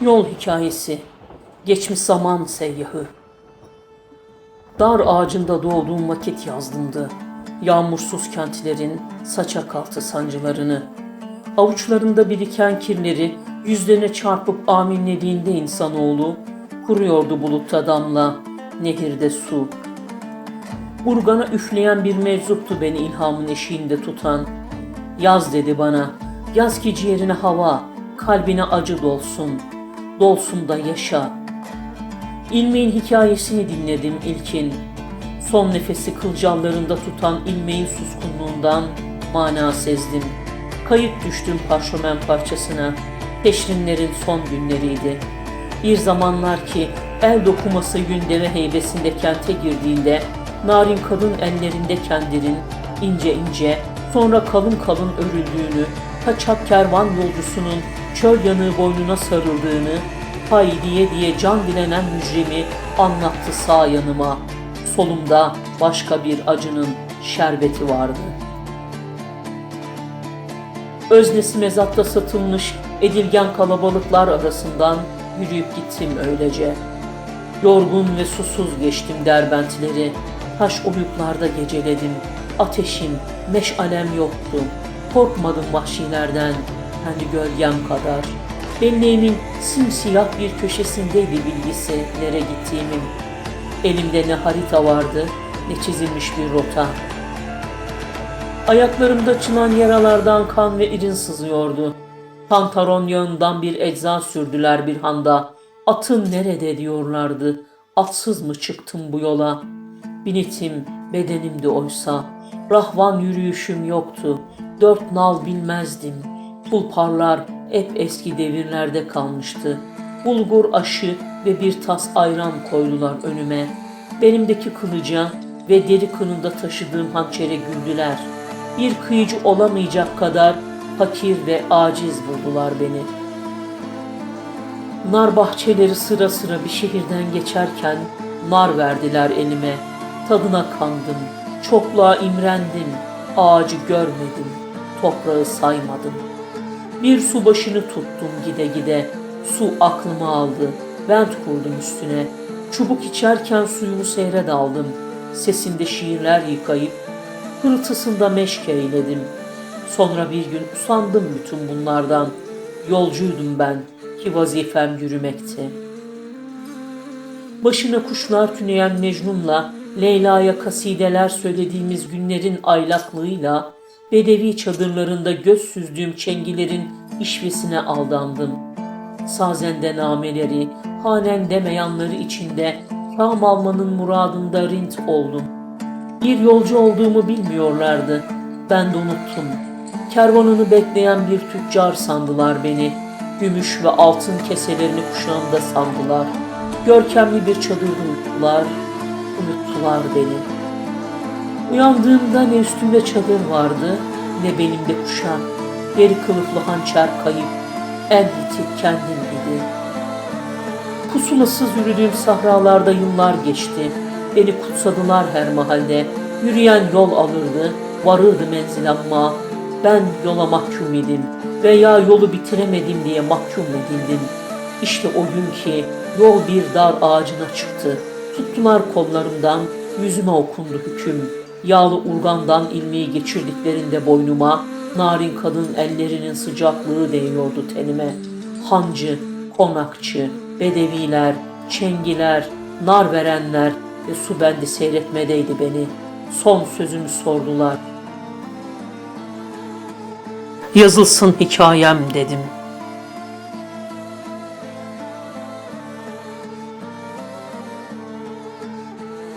Yol hikayesi, geçmiş zaman seyyahı. Dar ağacında doğduğum vakit yazdımdı. Yağmursuz kentlerin saçak altı sancılarını. Avuçlarında biriken kirleri yüzlerine çarpıp aminlediğinde insanoğlu, kuruyordu bulutta damla, nehirde su. Urgana üfleyen bir meczuptu beni ilhamın eşiğinde tutan. Yaz dedi bana, yaz ki ciğerine hava, kalbine acı dolsun, dolsun da yaşa. İlmeğin hikayesini dinledim ilkin. Son nefesi kılcallarında tutan ilmeğin suskunluğundan mana sezdim. Kayıp düştüm parşömen parçasına. Peşrinlerin son günleriydi. Bir zamanlar ki el dokuması gündeme heybesinde kente girdiğinde narin kadın ellerinde kendirin ince ince sonra kalın kalın örüldüğünü, kaçak kervan yolcusunun çöl yanığı boynuna sarıldığını, hay diye diye can dilenen mücrimi anlattı sağ yanıma. Solumda başka bir acının şerbeti vardı. Öznesi mezatta satılmış edilgen kalabalıklar arasından yürüyüp gittim öylece. Yorgun ve susuz geçtim derbentleri, taş oyuklarda geceledim. Ateşim, meşalem yoktu. Korkmadım vahşilerden, kendi gölgem kadar. Belleğimin simsiyah bir köşesindeydi bilgisi nere gittiğimin. Elimde ne harita vardı, ne çizilmiş bir rota. Ayaklarımda açılan yaralardan kan ve irin sızıyordu. Pantaron yağından bir ecza sürdüler bir handa. Atın nerede diyorlardı. Atsız mı çıktım bu yola? Binitim bedenimdi oysa. Rahvan yürüyüşüm yoktu. Dört nal bilmezdim. Tulparlar hep eski devirlerde kalmıştı. Bulgur aşı ve bir tas ayran koydular önüme. Benimdeki kılıca ve deri kınında taşıdığım hançere güldüler. Bir kıyıcı olamayacak kadar fakir ve aciz buldular beni. Nar bahçeleri sıra sıra bir şehirden geçerken nar verdiler elime. Tadına kandım, çokluğa imrendim, ağacı görmedim, toprağı saymadım. Bir su başını tuttum gide gide, su aklımı aldı, vent kurdum üstüne. Çubuk içerken suyumu seyre daldım, sesinde şiirler yıkayıp, hırıltısında meşk eyledim. Sonra bir gün usandım bütün bunlardan, yolcuydum ben ki vazifem yürümekti. Başına kuşlar tüneyen Mecnun'la Leyla'ya kasideler söylediğimiz günlerin aylaklığıyla Bedevi çadırlarında göz süzdüğüm çengilerin işvesine aldandım. Sazende nameleri, hanen demeyanları içinde kam almanın muradında rint oldum. Bir yolcu olduğumu bilmiyorlardı. Ben de unuttum. Kervanını bekleyen bir tüccar sandılar beni. Gümüş ve altın keselerini kuşağımda sandılar. Görkemli bir çadırda uyuttular, unuttular beni. Uyandığımda ne üstümde çadır vardı, ne belimde kuşak. Deri kılıflı hançer kayıp, en yitik kendim idi. Pusulasız yürüdüğüm sahralarda yıllar geçti. Beni kutsadılar her mahalde. Yürüyen yol alırdı, varırdı menzil ama ben yola mahkum idim veya yolu bitiremedim diye mahkum edildim. İşte o gün ki yol bir dar ağacına çıktı. Tuttular kollarımdan, yüzüme okundu hüküm. Yağlı urgandan ilmeği geçirdiklerinde boynuma, narin kadın ellerinin sıcaklığı değiyordu tenime. Hancı, konakçı, bedeviler, çengiler, nar verenler ve su bendi seyretmedeydi beni. Son sözümü sordular. Yazılsın hikayem dedim.